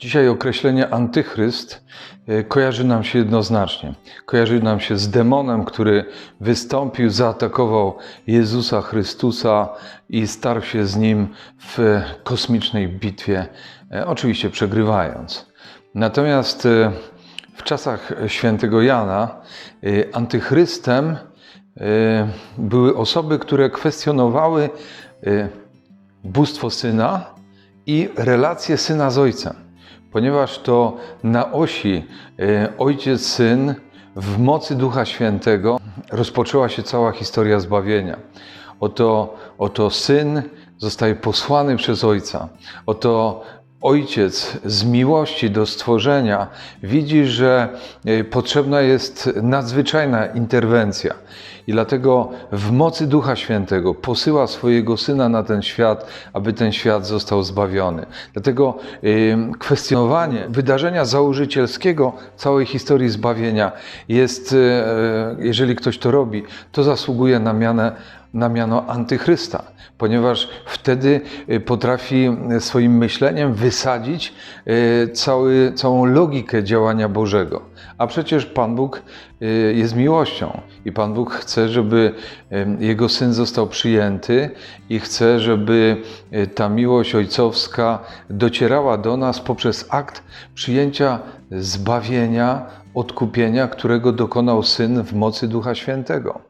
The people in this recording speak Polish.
Dzisiaj określenie antychryst e, kojarzy nam się jednoznacznie. Kojarzy nam się z demonem, który wystąpił, zaatakował Jezusa Chrystusa i starł się z nim w kosmicznej bitwie, e, oczywiście przegrywając. Natomiast e, w czasach świętego Jana antychrystem były osoby, które kwestionowały bóstwo syna i relacje syna z ojcem, ponieważ to na osi e, ojciec-syn w mocy Ducha Świętego rozpoczęła się cała historia zbawienia. Oto, oto syn zostaje posłany przez ojca. Oto Ojciec z miłości do stworzenia widzi, że e, potrzebna jest nadzwyczajna interwencja. I dlatego w mocy Ducha Świętego posyła swojego syna na ten świat, aby ten świat został zbawiony. Dlatego e, kwestionowanie wydarzenia założycielskiego całej historii zbawienia jest, e, jeżeli ktoś to robi, to zasługuje na mianę na miano antychrysta, ponieważ wtedy y, potrafi swoim myśleniem wysadzić y, cały, całą logikę działania Bożego. A przecież Pan Bóg y, jest miłością i Pan Bóg chce, żeby Jego Syn został przyjęty i chce, żeby ta miłość ojcowska docierała do nas poprzez akt przyjęcia zbawienia, odkupienia, którego dokonał Syn w mocy Ducha Świętego.